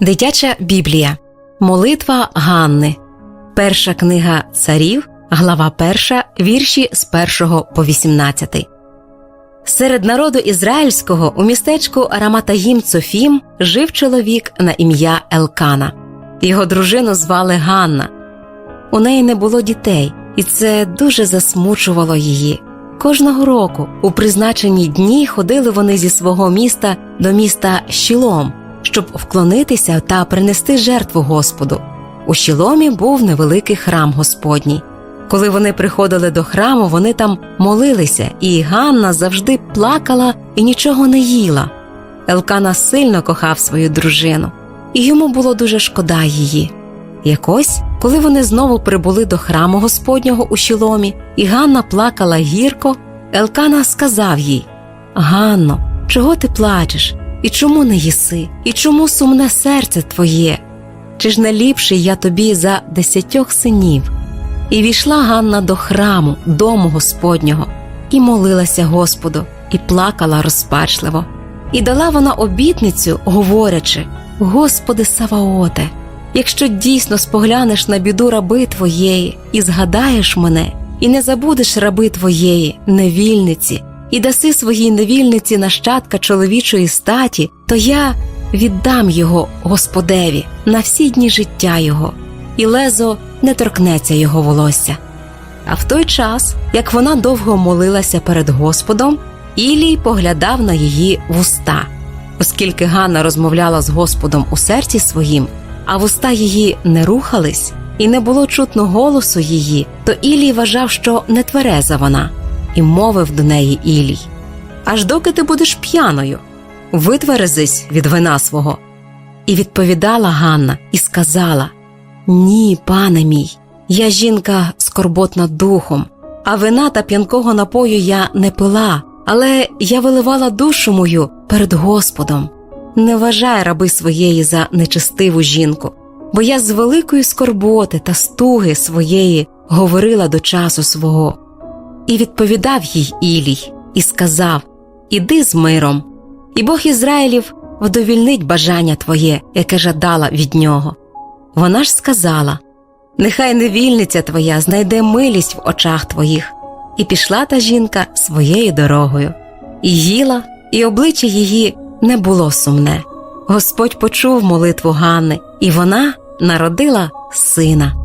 Дитяча Біблія. Молитва Ганни. Перша книга царів, глава 1, вірші з 1 по 18. Серед народу ізраїльського у містечку Раматагім Цофім жив чоловік на ім'я Елкана. Його дружину звали Ганна. У неї не було дітей, і це дуже засмучувало її. Кожного року у призначені дні ходили вони зі свого міста до міста Щілом, щоб вклонитися та принести жертву Господу. У Щіломі був невеликий храм Господній. Коли вони приходили до храму, вони там молилися, і Ганна завжди плакала і нічого не їла. Елкана сильно кохав свою дружину, і йому було дуже шкода її. Якось, коли вони знову прибули до храму Господнього у Щіломі, і Ганна плакала гірко, Елкана сказав їй: Ганно, чого ти плачеш? І чому не їси? І чому сумне серце твоє? Чи ж не ліпший я тобі за десятьох синів? І війшла Ганна до храму, дому Господнього, і молилася Господу, і плакала розпачливо. І дала вона обітницю, говорячи: Господи Саваоте, якщо дійсно споглянеш на біду раби твоєї, і згадаєш мене, і не забудеш раби твоєї, невільниці, і даси своїй невільниці нащадка чоловічої статі, то я віддам його Господеві на всі дні життя його, і лезо не торкнеться його волосся. А в той час, як вона довго молилася перед Господом, Ілій поглядав на її вуста, оскільки Ганна розмовляла з Господом у серці своїм, а вуста її не рухались, і не було чутно голосу її, то Ілій вважав, що не твереза вона, і мовив до неї Ілій: Аж доки ти будеш п'яною, витверезись від вина свого. І відповідала Ганна і сказала: Ні, пане мій, я жінка скорботна духом, а вина та п'янкого напою я не пила, але я виливала душу мою перед Господом. Не вважай раби своєї за нечестиву жінку, бо я з великої скорботи та стуги своєї говорила до часу свого. І відповідав їй Ілій, і сказав: Іди з миром, і Бог Ізраїлів вдовільнить бажання твоє, яке жадала від нього. Вона ж сказала: Нехай невільниця твоя знайде милість в очах твоїх. І пішла та жінка своєю дорогою, і їла, і обличчя її не було сумне. Господь почув молитву Ганни, і вона народила сина.